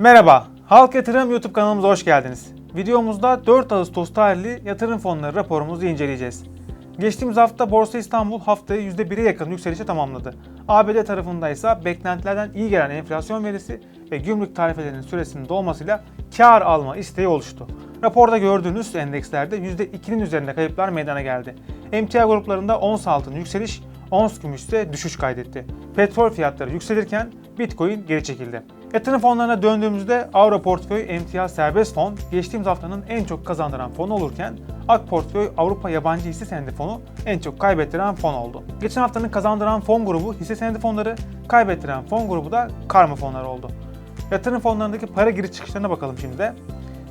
Merhaba, Halk Yatırım YouTube kanalımıza hoş geldiniz. Videomuzda 4 Ağustos tarihli yatırım fonları raporumuzu inceleyeceğiz. Geçtiğimiz hafta Borsa İstanbul haftayı %1'e yakın yükselişe tamamladı. ABD tarafında ise beklentilerden iyi gelen enflasyon verisi ve gümrük tarifelerinin süresinin dolmasıyla kar alma isteği oluştu. Raporda gördüğünüz endekslerde %2'nin üzerinde kayıplar meydana geldi. Emtia gruplarında ons altın yükseliş, ons gümüş ise düşüş kaydetti. Petrol fiyatları yükselirken Bitcoin geri çekildi. Yatırım fonlarına döndüğümüzde Avro Portföy Emtia Serbest Fon geçtiğimiz haftanın en çok kazandıran fonu olurken Ak Portföy Avrupa Yabancı Hisse Senedi Fonu en çok kaybettiren fon oldu. Geçen haftanın kazandıran fon grubu hisse senedi fonları, kaybettiren fon grubu da karma fonları oldu. Yatırım fonlarındaki para giriş çıkışlarına bakalım şimdi de.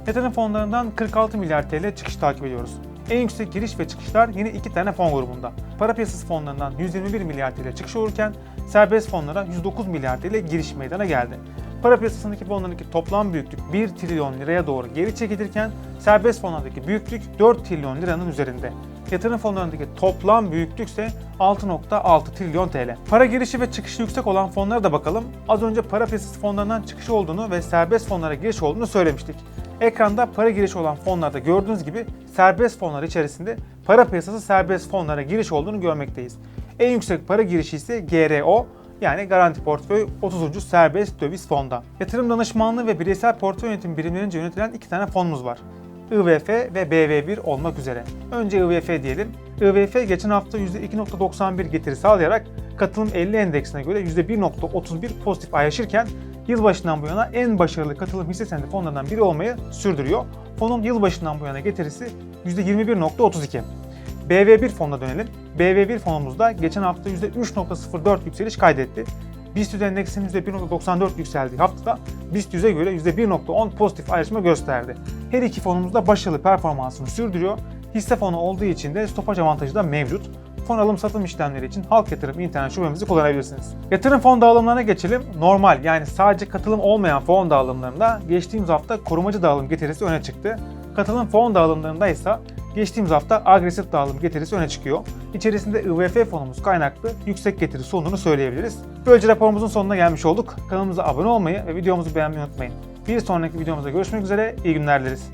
Yatırım fonlarından 46 milyar TL çıkış takip ediyoruz. En yüksek giriş ve çıkışlar yine iki tane fon grubunda. Para piyasası fonlarından 121 milyar TL çıkış olurken serbest fonlara 109 milyar TL giriş meydana geldi. Para piyasasındaki fonlardaki toplam büyüklük 1 trilyon liraya doğru geri çekilirken serbest fonlardaki büyüklük 4 trilyon liranın üzerinde. Yatırım fonlarındaki toplam büyüklük ise 6.6 trilyon TL. Para girişi ve çıkışı yüksek olan fonlara da bakalım. Az önce para piyasası fonlarından çıkışı olduğunu ve serbest fonlara giriş olduğunu söylemiştik. Ekranda para girişi olan fonlarda gördüğünüz gibi serbest fonlar içerisinde para piyasası serbest fonlara giriş olduğunu görmekteyiz. En yüksek para girişi ise GRO yani Garanti Portföy 30. Serbest Döviz Fonda. Yatırım danışmanlığı ve bireysel portföy yönetim birimlerince yönetilen iki tane fonumuz var. IVF ve BV1 olmak üzere. Önce IVF diyelim. IVF geçen hafta %2.91 getiri sağlayarak katılım 50 endeksine göre %1.31 pozitif ayrışırken yılbaşından bu yana en başarılı katılım hisse senedi fonlarından biri olmayı sürdürüyor. Fonun yılbaşından bu yana getirisi %21.32. BV1 fonuna dönelim. BV1 fonumuzda geçen hafta %3.04 yükseliş kaydetti. BIST 100 endeksinin %1.94 yükseldiği haftada BIST 100'e göre %1.10 pozitif ayrışma gösterdi. Her iki fonumuz da başarılı performansını sürdürüyor. Hisse fonu olduğu için de stopaj avantajı da mevcut. Fon alım satım işlemleri için Halk Yatırım internet şubemizi kullanabilirsiniz. Yatırım fon dağılımlarına geçelim. Normal yani sadece katılım olmayan fon dağılımlarında geçtiğimiz hafta korumacı dağılım getirisi öne çıktı. Katılım fon dağılımlarında ise geçtiğimiz hafta agresif dağılım getirisi öne çıkıyor. İçerisinde IVF fonumuz kaynaklı yüksek getiri sunduğunu söyleyebiliriz. Böylece raporumuzun sonuna gelmiş olduk. Kanalımıza abone olmayı ve videomuzu beğenmeyi unutmayın. Bir sonraki videomuzda görüşmek üzere, iyi günler dileriz.